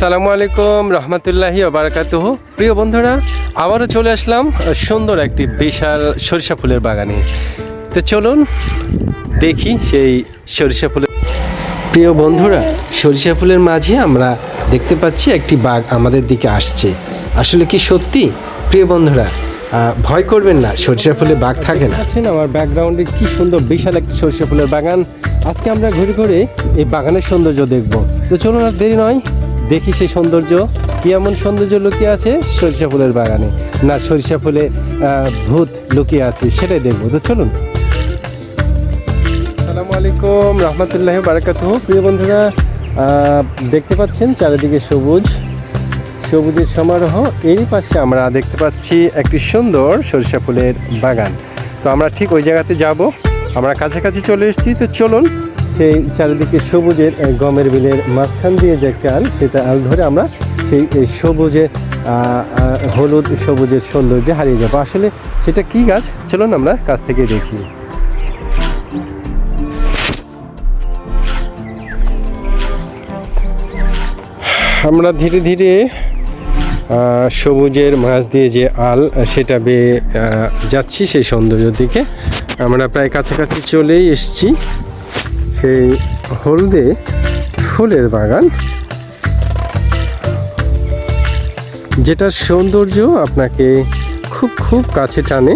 আসসালামু আলাইকুম, রহমতুল্লাহি বারাকাতুহ। প্রিয় বন্ধুরা, আবারও চলে আসলাম সুন্দর একটি বিশাল সরিষা ফুলের বাগানে। তো চলুন দেখি সেই সরিষা ফুলের প্রিয় বন্ধুরা, সরিষা ফুলের মাঝে আমরা দেখতে পাচ্ছি একটি বাঘ আমাদের দিকে আসছে। আসলে কি সত্যি? প্রিয় বন্ধুরা ভয় করবেন না, সরিষা ফুলে বাঘ থাকে না। আমার ব্যাকগ্রাউন্ডে কি সুন্দর, বিশাল একটি সরিষা ফুলের বাগান। আজকে আমরা ঘুরে ঘুরে এই বাগানের সৌন্দর্য দেখব। তো চলুন আর দেরি নয় দেখি সেই সৌন্দর্য। কি এমন সৌন্দর্য লুকিয়ে আছে? সরিষা ফুলের বাগানে। না, সরিষা ফুলে ভূত লুকিয়ে আছে, সেটাই দেখব। তো চলুন। আসসালামু আলাইকুম, রহমতুল্লাহ বারাকাতু প্রিয় বন্ধুরা দেখতে পাচ্ছেন চারিদিকে সবুজ। সবুজের সমারোহ। এরই পাশে আমরা দেখতে পাচ্ছি একটি সুন্দর সরিষা ফুলের বাগান। তো আমরা ঠিক ওই জায়গাতে যাব। আমরা কাছাকাছি চলে এসেছি। তো চলুন সেই চারিদিকে সবুজের গমের বিলের মাঝখান দিয়ে যে আল সেটা আল ধরে আমরা সেই সবুজে হলুদ সবুজের সৌন্দর্যে হারিয়ে যাব। আসলে সেটা কি গাছ? চলুন আমরা কাছ থেকে দেখি। আমরা ধীরে ধীরে সবুজের মাছ দিয়ে যে আল, সেটা বেয়ে যাচ্ছি সেই সৌন্দর্য দিকে। আমরা প্রায় কাছাকাছি চলেই এসেছি। সেই হলদে ফুলের বাগান। যেটার সৌন্দর্য আপনাকে খুব খুব কাছে টানে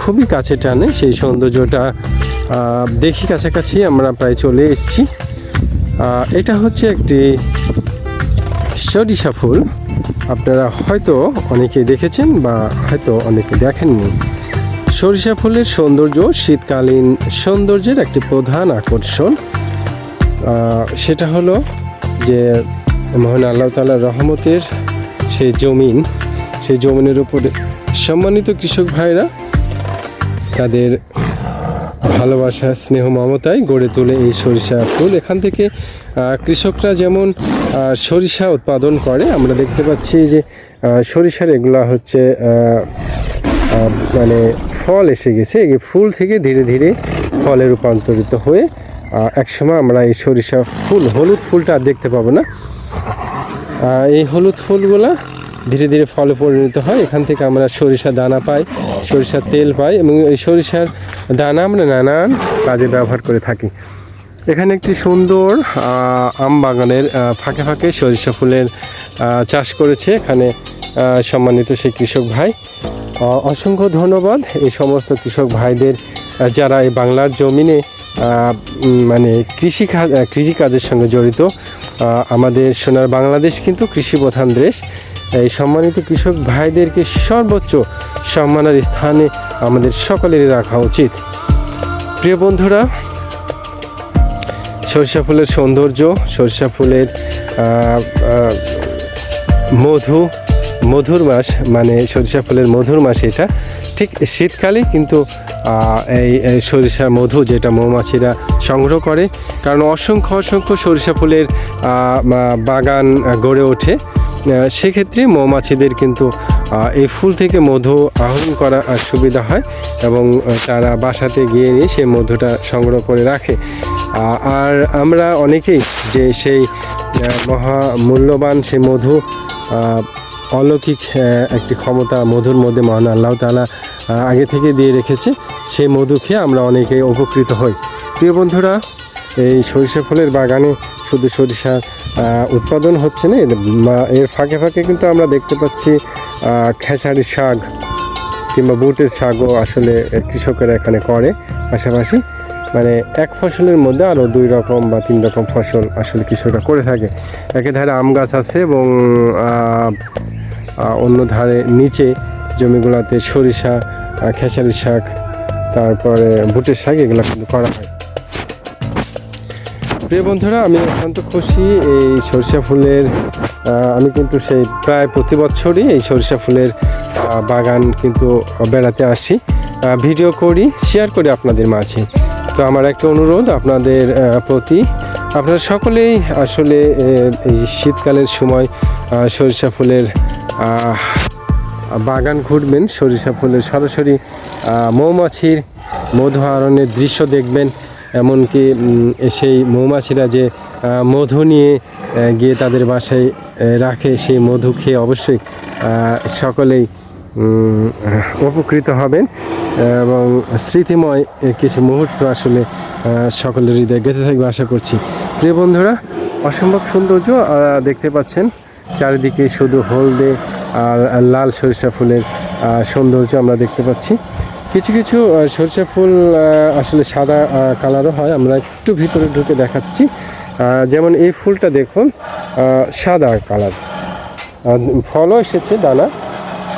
খুবই কাছে টানে সেই সৌন্দর্যটা দেখি কাছাকাছি আমরা প্রায় চলে এসেছি। এটা হচ্ছে একটি সরিষা ফুল। আপনারা হয়তো অনেকে দেখেছেন বা হয়তো অনেকে দেখেননি। সরিষা ফুলের সৌন্দর্য শীতকালীন সৌন্দর্যের একটি প্রধান আকর্ষণ। সেটা হলো যে মোহন আল্লাহ তালার রহমতের সেই জমিন, সেই জমিনের উপরে সম্মানিত কৃষক ভাইরা তাদের ভালোবাসা, স্নেহ, মমতায় গড়ে তোলে এই সরিষা ফুল। এখান থেকে কৃষকরা যেমন সরিষা উৎপাদন করে, আমরা দেখতে পাচ্ছি যে সরিষার এগুলা হচ্ছে মানে ফল এসে গেছে, এই ফুল থেকে ধীরে ধীরে ফলে রূপান্তরিত হয়ে একসময় আমরা এই সরিষা ফুল, হলুদ ফুলটা আর দেখতে পাবো না। এই হলুদ ফুলগুলা ধীরে ধীরে ফলে পরিণত হয়। এখান থেকে আমরা সরিষা দানা পাই, সরিষার তেল পাই এবং এই সরিষার দানা আমরা নানান কাজে ব্যবহার করে থাকি। এখানে একটি সুন্দর আম বাগানের ফাঁকে ফাঁকে সরিষা ফুলের চাষ করেছে। এখানে সম্মানিত সেই কৃষক ভাই। অসংখ্য ধন্যবাদ এই সমস্ত কৃষক ভাইদের যারা এই বাংলার জমিনে মানে কৃষি কাজ কৃষি কাজের সঙ্গে জড়িত আমাদের সোনার বাংলাদেশ কিন্তু কৃষি প্রধান দেশ। এই সম্মানিত কৃষক ভাইদেরকে সর্বোচ্চ সম্মানের স্থানে আমাদের সকলেরই রাখা উচিত। প্রিয় বন্ধুরা, সরিষা ফুলের সৌন্দর্য, সরিষা ফুলের মধু মধুর মাস মানে সরিষা ফুলের মধুর মাস এটা। ঠিক শীতকালে কিন্তু এই সরিষা মধু যেটা মৌমাছিরা সংগ্রহ করে, কারণ অসংখ্য অসংখ্য সরিষা ফুলের বাগান গড়ে ওঠে। সেক্ষেত্রে মৌমাছিদের কিন্তু এই ফুল থেকে মধু আহরণ করা সুবিধা হয় এবং তারা বাসাতে গিয়ে নিয়ে সেই মধুটা সংগ্রহ করে রাখে। আর আমরা অনেকেই যে সেই মহা মূল্যবান সেই মধু অলৌকিক একটি ক্ষমতা মধুর মধ্যে মহান আল্লাহ তালা আগে থেকে দিয়ে রেখেছে সেই মধু খেয়ে আমরা অনেকেই উপকৃত হই। প্রিয় বন্ধুরা এই সরিষা ফুলের বাগানে শুধু সরিষার আহ, উৎপাদন হচ্ছে না এর ফাঁকে ফাঁকে কিন্তু আমরা দেখতে পাচ্ছি আহ, খেসারি শাক কিংবা বুটের শাকও আসলে কৃষকেরা এখানে করে পাশাপাশি। মানে এক ফসলের মধ্যে আরও দুই রকম বা তিন রকম ফসল আসলে কৃষকরা করে থাকে। একে ধারে আম গাছ আছে এবং অন্য ধারে নিচে জমিগুলোতে সরিষা খেসারি শাক, তারপরে বুটের শাক, এগুলো কিন্তু করা হয়। প্রিয় বন্ধুরা, আমি অত্যন্ত খুশি এই সরিষা ফুলের আমি কিন্তু সেই প্রায় প্রতি বছরই এই সরিষা ফুলের বাগান কিন্তু বেড়াতে আসি। ভিডিও করি শেয়ার করি আপনাদের মাঝে। তো আমার একটা অনুরোধ আপনাদের প্রতি। আপনারা সকলেই আসলে এই শীতকালের সময় সরিষা ফুলের বাগান ঘুরবেন, সরিষা ফুলের সরাসরি মৌমাছির মধু আহরণের দৃশ্য দেখবেন, এমনকি সেই মৌমাছিরা যে মধু নিয়ে গিয়ে তাদের বাসায় রাখে, সেই মধু খেয়ে অবশ্যই সকলেই উপকৃত হবেন, এবং স্মৃতিময় কিছু মুহূর্ত আসলে সকলের হৃদয়ে গেঁথে থাকবে, আশা করছি। প্রিয় বন্ধুরা, অসম্ভব সৌন্দর্য দেখতে পাচ্ছেন চারিদিকে শুধু হলদে আর লাল সরিষা ফুলের সৌন্দর্য আমরা দেখতে পাচ্ছি। কিছু কিছু সরিষা ফুল আসলে সাদা কালারও হয়, আমরা একটু ভিতরে ঢুকে দেখাচ্ছি। যেমন এই ফুলটা দেখুন সাদা কালার। ফলও এসেছে দানা,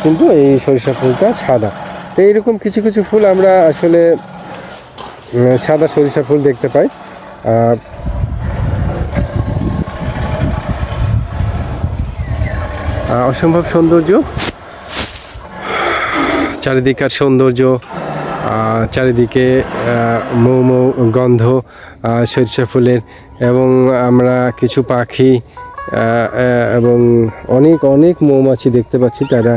কিন্তু এই সরিষা ফুলটা সাদা। তো এইরকম কিছু কিছু ফুল আমরা আসলে সাদা সরিষা ফুল দেখতে পাই। অসম্ভব সৌন্দর্য। চারিদিকার সৌন্দর্য চারিদিকে মৌ মৌ গন্ধ সরিষা ফুলের এবং আমরা কিছু পাখি এবং অনেক অনেক মৌমাছি দেখতে পাচ্ছি। তারা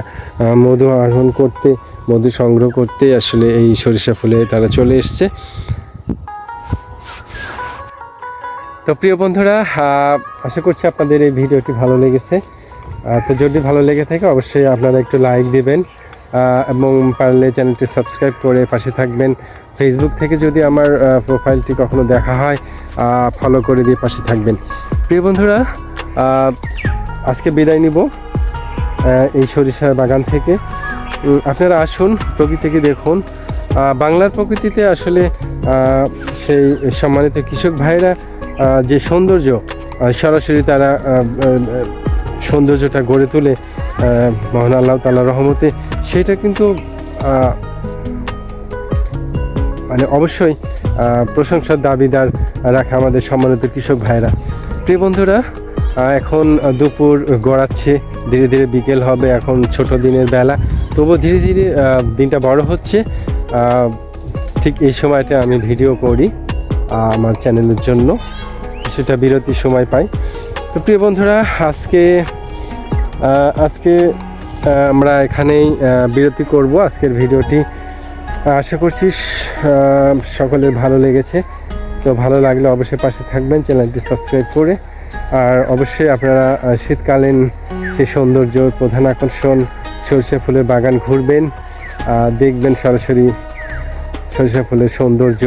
মধু আহরণ করতে, মধু সংগ্রহ করতে আসলে এই সরিষা ফুলে তারা চলে এসছে। তো প্রিয় বন্ধুরা আশা করছি আপনাদের এই ভিডিওটি ভালো লেগেছে। তো যদি ভালো লেগে থাকে, অবশ্যই আপনারা একটু লাইক দিবেন এবং পারলে চ্যানেলটি সাবস্ক্রাইব করে পাশে থাকবেন। ফেসবুক থেকে যদি আমার প্রোফাইলটি কখনো দেখা হয় ফলো করে দিয়ে পাশে থাকবেন। প্রিয় বন্ধুরা আজকে বিদায় নিব এই সরিষা বাগান থেকে। আপনারা আসুন, প্রকৃতিকে দেখুন। বাংলার প্রকৃতিতে আসলে সেই সম্মানিত কৃষক ভাইরা যে সৌন্দর্য সরাসরি তারা সৌন্দর্যটা গড়ে তোলে মহান আল্লাহ তাল্লাহ রহমতে। সেটা কিন্তু মানে অবশ্যই প্রশংসার দাবিদার রাখা আমাদের সম্মানিত কৃষক ভাইরা প্রিয় বন্ধুরা এখন দুপুর গড়াচ্ছে, ধীরে ধীরে বিকেল হবে, এখন ছোট দিনের বেলা। তবুও ধীরে ধীরে দিনটা বড় হচ্ছে। ঠিক এই সময়টা আমি ভিডিও করি আমার চ্যানেলের জন্য। কিছুটা বিরতি সময় পাই। তো প্রিয় বন্ধুরা, আজকে আজকে আমরা এখানেই বিরতি করব আজকের ভিডিওটি। আশা করছি সকলের ভালো লেগেছে। তো ভালো লাগলে অবশ্যই পাশে থাকবেন, চ্যানেলটি সাবস্ক্রাইব করে। আর অবশ্যই আপনারা শীতকালীন সেই সৌন্দর্য, প্রধান আকর্ষণ, সরষে ফুলের বাগান ঘুরবেন। দেখবেন সরাসরি সরিষা ফুলের সৌন্দর্য,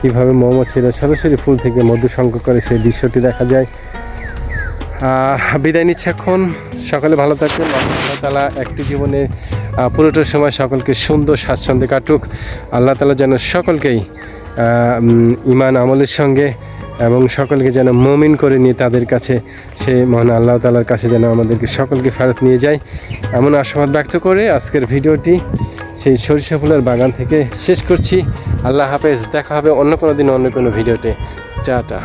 কীভাবে মৌমাছিরা সরাসরি ফুল থেকে মধু সংগ্রহ করে সেই দৃশ্যটি দেখা যায়। বিদায় নিচ্ছে এখন। সকালে ভালো থাকবেন আল্লাহ তালা একটি জীবনে আহ, পুরোটা সময় সকলকে সুন্দর স্বাচ্ছন্দ্যে কাটুক। আল্লাহ তালা যেন সকলকেই ইমান আমলের সঙ্গে এবং সকলকে যেন মমিন করে নিয়ে তাদের কাছে সে মহান আল্লাহ তালার কাছে যেন আমাদেরকে সকলকে ফেরত নিয়ে যায়। এমন আশাবাদ ব্যক্ত করে আজকের ভিডিওটি সেই সরিষা ফুলের বাগান থেকে শেষ করছি। আল্লাহ হাফেজ দেখা হবে অন্য কোনো দিন অন্য কোনো ভিডিওতে। টাটা।